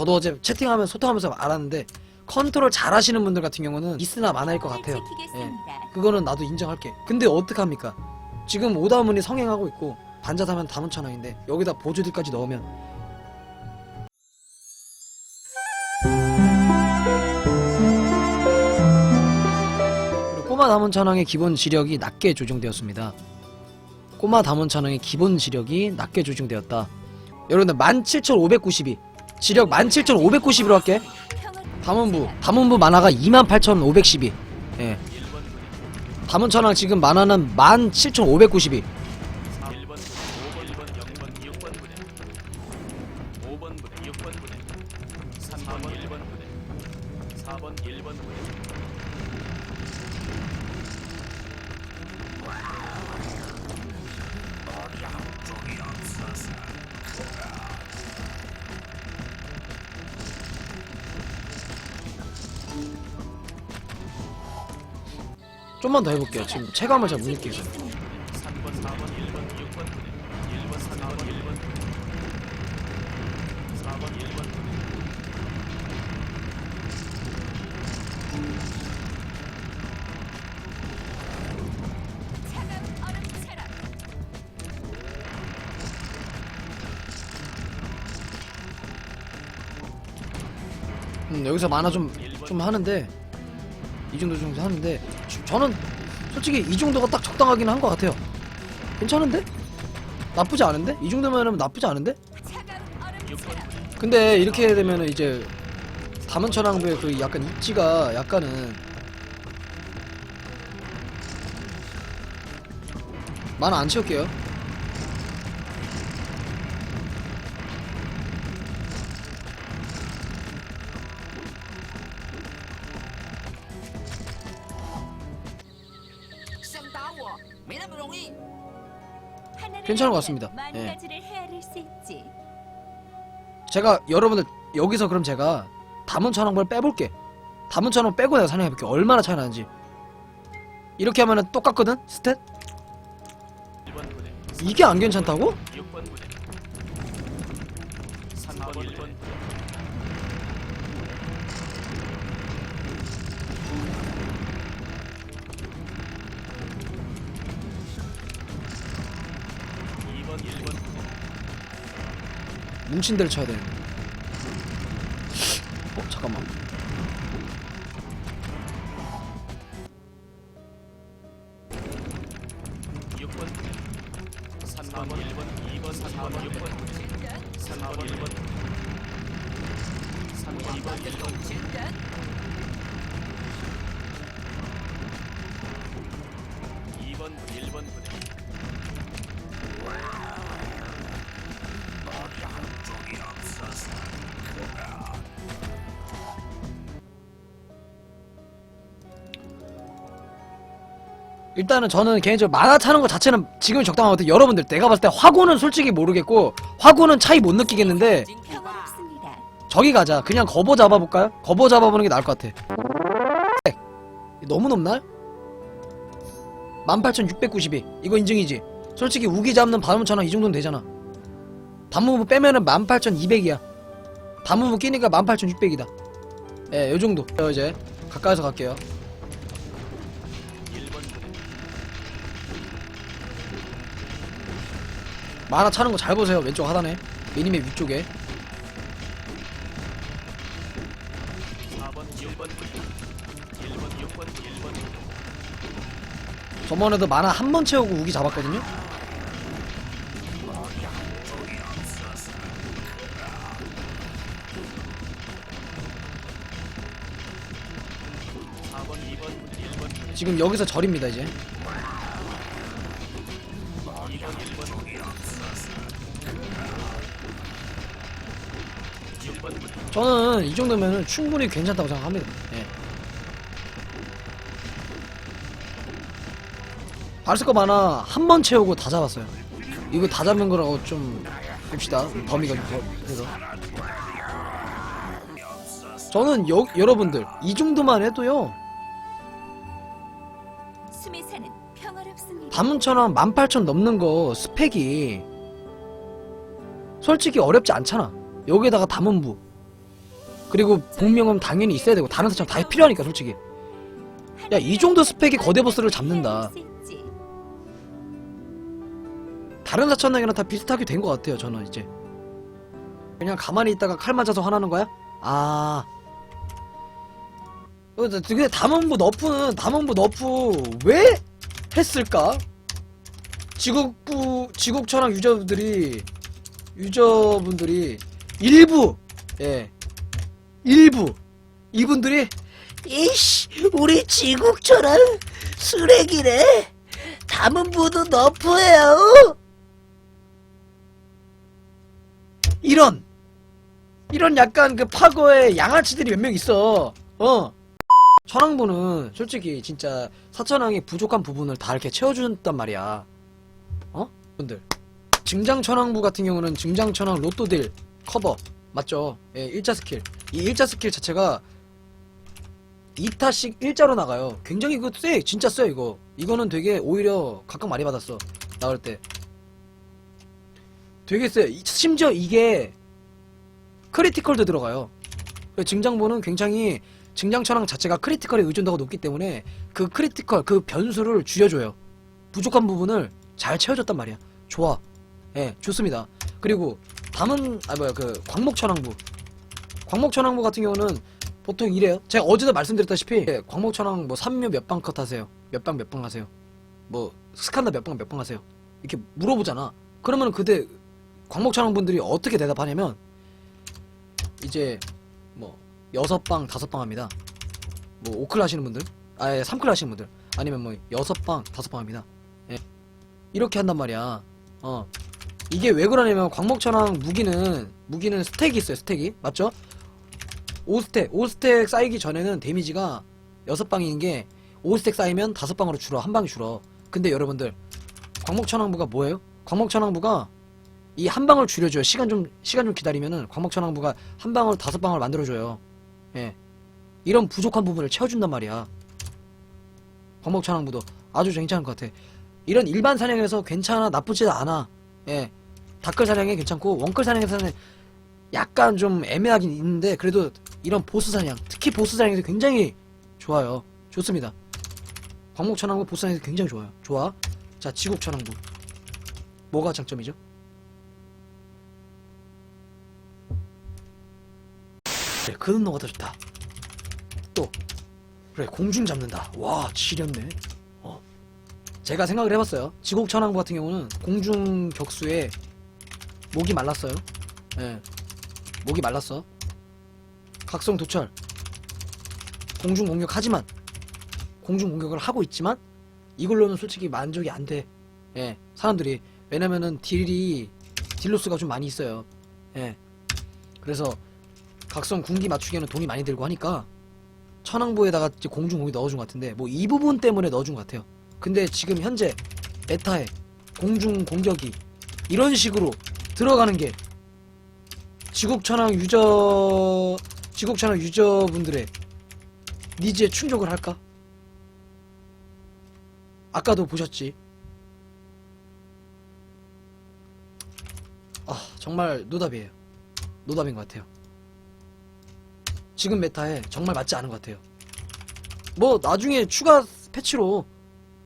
저도 어제 채팅하면 소통하면서 알았는데 컨트롤 잘 하시는 분들 같은 경우는 있으나 마나일 것 같아요. 예. 그거는 나도 인정할게. 근데 어떡합니까? 지금 오다문이 성행하고 있고 반자타면 다문천왕인데 여기다 보조들까지 넣으면 그리고 꼬마 다문천왕의 기본 지력이 낮게 조정되었습니다. 꼬마 다문천왕의 기본 지력이 낮게 조정되었다. 여러분들 17,592 지력 17,592로 할게. 담원부 담원부 만화가 28,512 예. 담원천왕 지금 만화는 17,592 좀만 더 해볼게요. 지금 체감을 잘 못 느끼겠어요 3번, 4번, 1번, 6번 부대 1번, 4번, 1번 부대 4번, 1번 부대 차가운 얼음처럼 음, 여기서 만화 좀, 좀 하는데 이 정도 정도 하는데 저- 저는 솔직히 이 정도가 딱 적당하긴 한 것 같아요 괜찮은데? 나쁘지 않은데? 이 정도면 나쁘지 않은데? 근데 이렇게 되면은 이제 담은천왕부의 그 약간 입지가 약간은 만화 안 채울게요 괜찮은 것 같습니다. 만 예. 제가 여러분들 여기서 그럼 제가 담은 천왕부를 빼볼게 담은 천왕 빼고 내가 사냥해볼게 얼마나 차이 나는지 이렇게 하면은 똑같거든 스탯? 1번 부대 이게 안 괜찮다고? 6번 부대 3번, 1번 뭉친 데를 쳐야 되는데. 어 잠깐만 일단은 저는 개인적으로 만화 차는 것 자체는 지금 적당한 것 같아요. 여러분들 내가 봤을 때 화구는 솔직히 모르겠고 화구는 차이 못 느끼겠는데. 저기 가자. 그냥 거보 잡아볼까요? 거보 잡아보는 게 나을 것 같아. 너무 높나? 18,692 이거 인증이지. 솔직히 우기 잡는 반문천왕 이 정도는 되잖아. 단무부 빼면은 18,200이야. 단무부 끼니까 18,600이다. 예 요정도. 저 이제 가까이서 갈게요 만화 차는 거 잘 보세요. 왼쪽 하단에. 미니맵 위쪽에. 4번 6번 부대 1번 6번 1번 저번에도 만화 한 번 채우고 우기 잡았거든요. 사번 2번 부대 1번 부대 지금 여기서 절입니다 이제 저는 이 정도면은 충분히 괜찮다고 생각합니다. 예. 바르스컵 하나 한 번 채우고 다 잡았어요. 이거 다 잡는 거라고 좀 봅시다. 범위가 좀 더- 그래서. 저는 여, 여러분들 이 정도만 해도요. 다문처럼 18,000 넘는 거 스펙이 솔직히 어렵지 않잖아. 여기에다가 다문부 그리고 복명은 당연히 있어야 되고 다른 사천 다 필요하니까 솔직히 야, 이 정도 스펙이 거대 보스를 잡는다. 다른 사천왕이랑 다 비슷하게 된 것 같아요 저는 이제 그냥 가만히 있다가 칼 맞아서 화나는 거야? 아 어, 나- 근데 담원부 너프는 담원부 너프 왜 했을까? 지국부 지국천왕 유저분들이 유저분들이 일부 예 일부 이분들이 이씨, 우리 지국처럼 쓰레기래. 담은부도 너프해요. 이런 이런 약간 그 파거의 양아치들이 몇 명 있어. 어. 천왕부는 솔직히 진짜 사천왕의 부족한 부분을 다 이렇게 채워준단 말이야. 어? 분들. 증장천왕부 같은 경우는 증장천왕 로또딜 커버 맞죠? 예, 일자 스킬. 이 일자 스킬 자체가 2타씩 일자로 나가요. 굉장히 이거 쎄. 진짜 쎄 이거. 이거는 되게 오히려 각각 많이 받았어. 나올 때. 되게 쎄. 이- 심지어 이게 크리티컬도 들어가요. 그 증장보는 굉장히 증장천왕 자체가 크리티컬에 의존도가 높기 때문에 그 크리티컬 그 변수를 줄여줘요. 부족한 부분을 잘 채워줬단 말이야. 좋아. 예, 좋습니다. 그리고 담은 아 뭐야 그 광목천왕부. 광목천왕부 같은 경우는 보통 이래요. 제가 어제도 말씀드렸다시피 예, 광목천왕 뭐 삼묘 몇 방 컷 하세요. 몇 방 몇 방 하세요. 뭐 스칸다 몇 방 몇 방 하세요. 이렇게 물어보잖아. 그러면 그때 광목천왕 분들이 어떻게 대답하냐면 이제 뭐 여섯 방 다섯 방 합니다. 뭐 오클 하시는 분들, 아예 삼클 하시는 분들, 아니면 뭐 여섯 방 다섯 방 합니다. 예. 이렇게 한단 말이야. 어 이게 왜 그러냐면 광목천왕 무기는 무기는 스택이 있어요. 스택이 맞죠? 5스택 5스택 쌓이기 전에는 데미지가 여섯 방인 게 5스택 쌓이면 다섯 방으로 줄어 한 방이 줄어. 근데 여러분들 광목천왕부가 뭐예요? 광목천왕부가 이 한 방을 줄여줘요. 시간 좀 시간 좀 기다리면은 광목천왕부가 한 방을 다섯 방을 만들어줘요. 예, 이런 부족한 부분을 채워준단 말이야. 광목천왕부도 아주 괜찮은 것 같아. 이런 일반 사냥에서 괜찮아 나쁘지 않아. 예, 다클 사냥에 괜찮고 원클 사냥에서는 약간 좀 애매하긴 있는데 그래도 이런 보스 사냥, 특히 보스 사냥에서 굉장히 좋아요. 좋습니다. 광목 천왕부 보스 사냥에서 굉장히 좋아요. 좋아. 자, 지국 천왕부. 뭐가 장점이죠? 그래 그 눈노가 더 좋다 또 그래 공중 잡는다 와 지렸네 어 제가 생각을 해봤어요 지곡천왕부 같은 경우는 공중 격수에 목이 말랐어요 예 목이 말랐어 각성 도철 공중 공격하지만 공중 공격을 하고 있지만 이걸로는 솔직히 만족이 안 돼. 예 사람들이. 왜냐면은 딜이 딜로스가 좀 많이 있어요. 예. 그래서 각성 군기 맞추기에는 돈이 많이 들고 하니까 천왕부에다가 이제 공중공이 넣어준 것 같은데 뭐 이 부분 때문에 넣어준 것 같아요. 근데 지금 현재 메타에 공중 공격이 이런 식으로 들어가는 게 지국천왕 유저 지국천왕 유저분들의 니즈에 충족을 할까? 아까도 보셨지. 아 정말 노답이에요. 노답인 것 같아요. 지금 메타에 정말 맞지 않은 것 같아요. 뭐 나중에 추가 패치로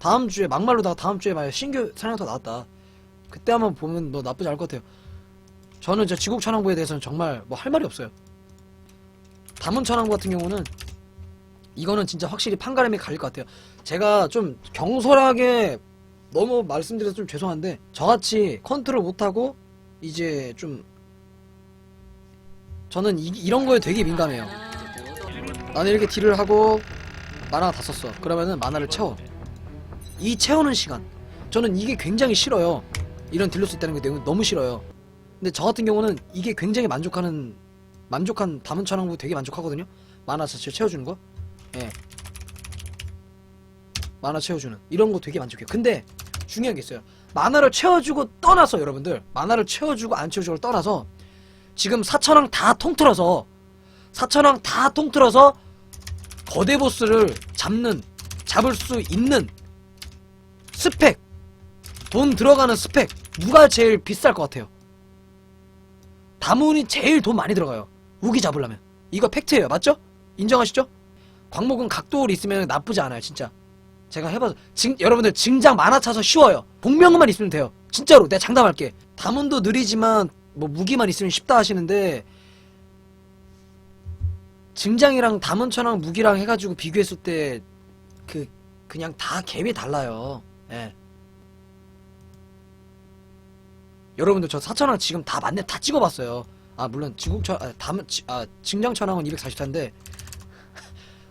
다음 주에 막말로다가 다음 주에 만약 신규 사냥터 나왔다. 그때 한번 보면 뭐 나쁘지 않을 것 같아요. 저는 이제 지국 천왕부에 대해서는 정말 뭐 할 말이 없어요. 천왕부 같은 경우는 이거는 진짜 확실히 판가름이 갈릴 것 같아요. 제가 좀 경솔하게 너무 말씀드려서 좀 죄송한데 저같이 컨트롤 못하고 이제 좀 저는 이, 이런 거에 되게 민감해요. 나는 이렇게 딜을 하고 만화 다 썼어. 그러면은 만화를 채워. 이 채우는 시간. 저는 이게 굉장히 싫어요. 이런 수 있다는 게 너무 싫어요. 근데 저 같은 경우는 이게 굉장히 만족하는 만족한 담은 천왕부 되게 만족하거든요. 만화 자체 채워주는 거. 예. 만화 채워주는 이런 거 되게 만족해요. 근데 중요한 게 있어요. 만화를 채워주고 떠나서 여러분들 만화를 채워주고 안 채워주고를 떠나서 지금 사천왕 다 통틀어서 사천왕 다 통틀어서 거대 보스를 잡는 잡을 수 있는 스펙 돈 들어가는 스펙 누가 제일 비쌀 것 같아요? 다문이 제일 돈 많이 들어가요. 우기 잡으려면 이거 팩트예요. 맞죠? 인정하시죠? 광목은 각도를 있으면 나쁘지 않아요. 진짜. 제가 해봐서 징, 여러분들 증장 만화 차서 쉬워요. 복명만 있으면 돼요. 진짜로 내가 장담할게. 담원도 느리지만 뭐 무기만 있으면 쉽다 하시는데 증장이랑 담원천왕 무기랑 해가지고 비교했을 때 그 그냥 다 갭이 달라요. 예. 여러분들 저 사천왕 지금 다 맞네 다 찍어봤어요. 아 물론 지국천 아, 담, 지, 아 증장천왕은 244인데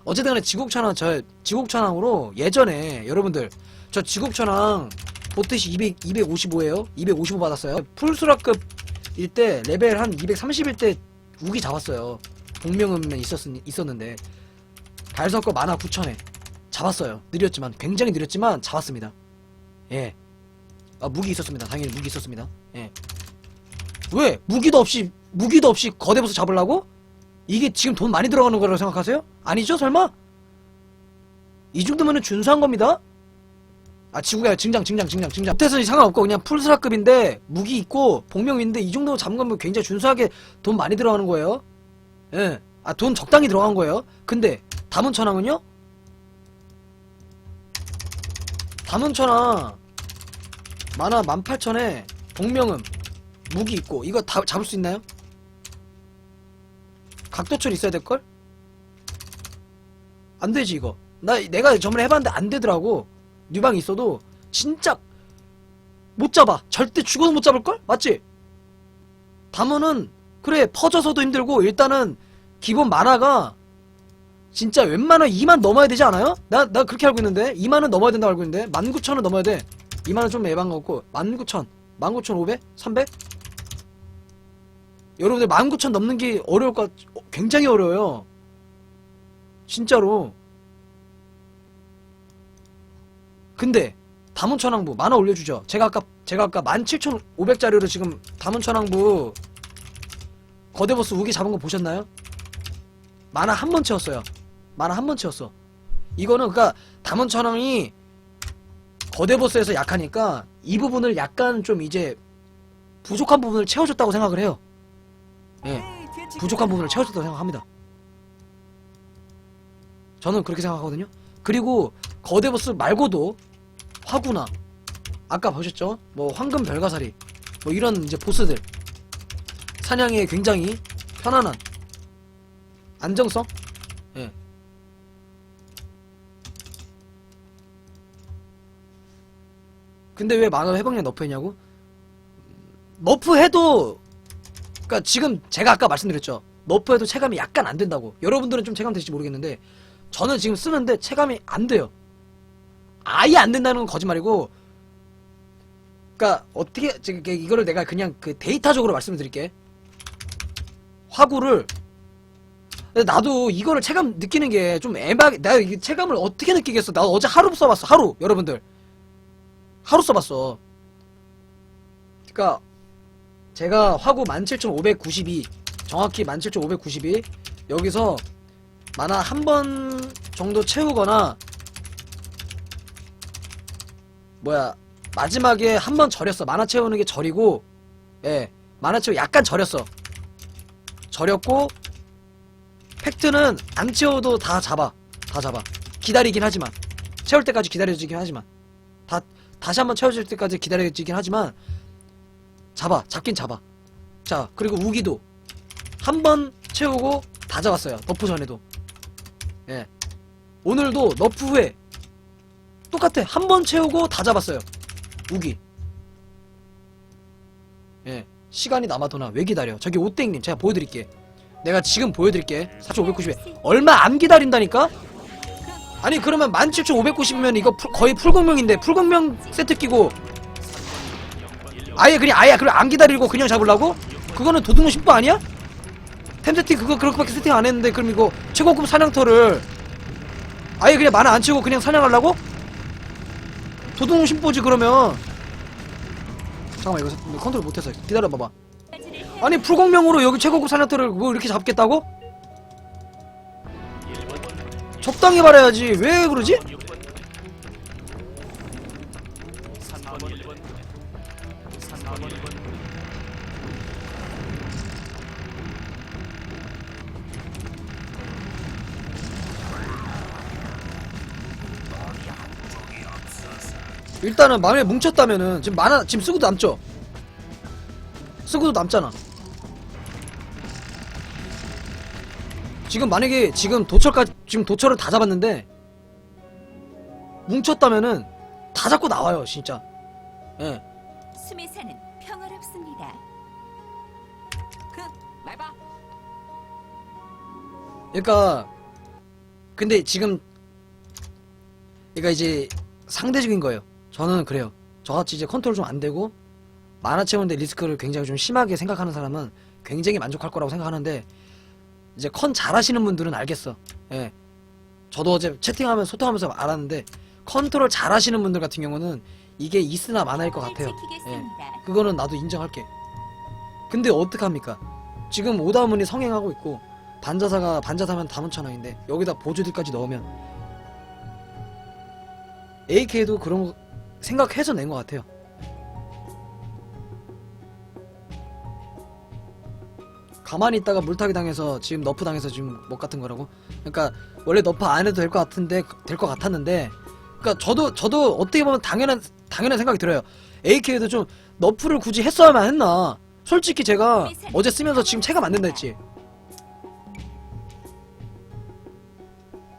어쨌든 간에 지국천왕 저 지국천왕으로 예전에 여러분들 저 지국천왕 보트시 200 255예요. 255 받았어요. 풀수라급 일 때 레벨 한 230일 때 우기 잡았어요. 복명음면 있었 있었는데 달석거 만화 9천에 잡았어요. 느렸지만 굉장히 느렸지만 잡았습니다. 예. 아 무기 있었습니다. 당연히 무기 있었습니다. 예. 왜 무기도 없이 무기도 없이 거대 보스 잡으려고? 이게 지금 돈 많이 들어가는 거라고 생각하세요? 아니죠 설마? 이 정도면은 준수한 겁니다. 아 지구가 증장 증장 증장 증장 못해서 상관없고 그냥 풀스라급인데 무기 있고 복명인데 이 정도 잡은 거면 굉장히 준수하게 돈 많이 들어가는 거예요. 예. 아 돈 적당히 들어간 거예요. 근데 담은천왕은요? 담은천왕 만화 18,000에 복명음 무기 있고 이거 다 잡을 수 있나요? 각도철 있어야 될걸? 안 되지 이거 나 내가 저번에 해봤는데 안 되더라고 뉴방 있어도 진짜 못 잡아 절대 죽어도 못 잡을걸? 맞지? 담은은 그래 퍼져서도 힘들고 일단은 기본 만화가 진짜 웬만하면 2만 넘어야 되지 않아요? 나, 나 그렇게 알고 있는데 2만은 넘어야 된다고 알고 있는데 19,000은 넘어야 돼 2만은 좀 에반 같고 19,000 19,500? 300? 여러분들 19,000 넘는 게 어려울 것 같... 어, 굉장히 어려워요. 진짜로. 근데 담원천왕부 만화 올려주죠. 제가 아까 제가 아까 17,500짜리로 지금 담원천왕부 거대보스 우기 잡은 거 보셨나요? 만화 한 번 채웠어요. 만화 한 번 채웠어. 이거는 그니까 담원천왕이 거대보스에서 약하니까 이 부분을 약간 좀 이제 부족한 부분을 채워줬다고 생각을 해요 예 부족한 부분을 채워줬다고 생각합니다 저는 그렇게 생각하거든요 그리고 거대 보스 말고도 화구나 아까 보셨죠? 뭐 황금 별가사리 뭐 이런 이제 보스들 사냥에 굉장히 편안한 안정성? 예. 근데 왜 만화 회복량 너프했냐고? 너프해도 그니까 지금 제가 아까 말씀드렸죠. 너프해도 체감이 약간 안 된다고. 여러분들은 좀 체감 되실지 모르겠는데 저는 지금 쓰는데 체감이 안 돼요. 아예 안 된다는 건 거짓말이고 그니까 어떻게 지금 이게 이거를 내가 그냥 그 데이터적으로 말씀을 드릴게. 화구를 나도 이거를 체감 느끼는 게 좀 애매하게 내가 이 체감을 어떻게 느끼겠어? 나 어제 하루 써봤어 하루 여러분들. 하루 써봤어. 그니까 제가 화구 17,592 정확히 17,592 여기서 만화 한 번 정도 채우거나 뭐야 마지막에 한 번 절였어. 만화 채우는 게 절이고 예 만화 채우 약간 절였어. 절였고 팩트는 안 채워도 다 잡아. 다 잡아. 기다리긴 하지만. 채울 때까지 기다려지긴 하지만. 다 다시 한번 채워질 때까지 기다려지긴 하지만 잡아 잡긴 잡아. 자 그리고 우기도 한 번 채우고 다 잡았어요 너프 전에도. 예. 오늘도 너프 후에 똑같아. 한 번 채우고 다 잡았어요 우기. 예 시간이 남아도나 왜 기다려? 저기 오땡님 제가 보여드릴게. 내가 지금 보여드릴게. 4590에. 얼마 안 기다린다니까? 아니 그러면 17590이면 이거 풀- 거의 풀공명인데 풀공명 세트 끼고 아예 그냥 아예 그럼 안 기다리고 그냥 잡으려고? 그거는 도둑놈 심보 아니야? 템 세팅 그거 그렇게밖에 세팅 안 했는데 그럼 이거 최고급 사냥터를 아예 그냥 만화 안 치고 그냥 사냥하려고? 도둑놈 심보지 그러면 잠깐만 이거 컨트롤 못해서 기다려봐봐 아니 풀공명으로 여기 최고급 사냥터를 뭐 이렇게 잡겠다고? 적당히 말해야지 왜 그러지? 일단은 만약에 뭉쳤다면은 지금 만화 지금 쓰고도 남죠. 쓰고도 남잖아. 지금 만약에 지금 도철까지 지금 도철을 다 잡았는데 뭉쳤다면은 다 잡고 나와요 진짜. 예. 숨에 사는 평화롭습니다. 그러니까 근데 지금 그러니까 이제 상대적인 거예요. 저는 그래요. 저같이 이제 컨트롤 좀 안 되고 만화 채우는데 리스크를 굉장히 좀 심하게 생각하는 사람은 굉장히 만족할 거라고 생각하는데 이제 컨 잘하시는 분들은 알겠어. 예. 저도 어제 채팅하면서 소통하면서 알았는데 컨트롤 잘하시는 분들 같은 경우는 이게 있으나 마나일 것 같아요. 예. 그거는 나도 인정할게. 근데 어떡합니까? 지금 오다문이 성행하고 있고 반자사가 반자사면 다문천왕인데 여기다 보조들까지 넣으면 AK도 그런 거 생각해서 낸 것 같아요. 가만히 있다가 물타기 당해서 지금 너프 당해서 지금 뭐 같은 거라고. 그러니까 원래 너프 안 해도 될 것 같은데 될 것 같았는데. 그러니까 저도 저도 어떻게 보면 당연한 당연한 생각이 들어요. AK도 좀 너프를 굳이 했어야만 했나. 솔직히 제가 어제 쓰면서 지금 체감 안 된다 했지.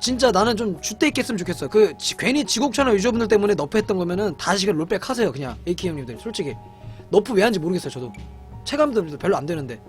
진짜 나는 좀 주대 있게 했으면 좋겠어. 그 지- 괜히 지곡천하 유저분들 때문에 너프 했던 거면은 다시 그 롤백 하세요. 그냥 AK 형님들 솔직히 너프 왜 하는지 모르겠어요. 저도 체감도 별로 안 되는데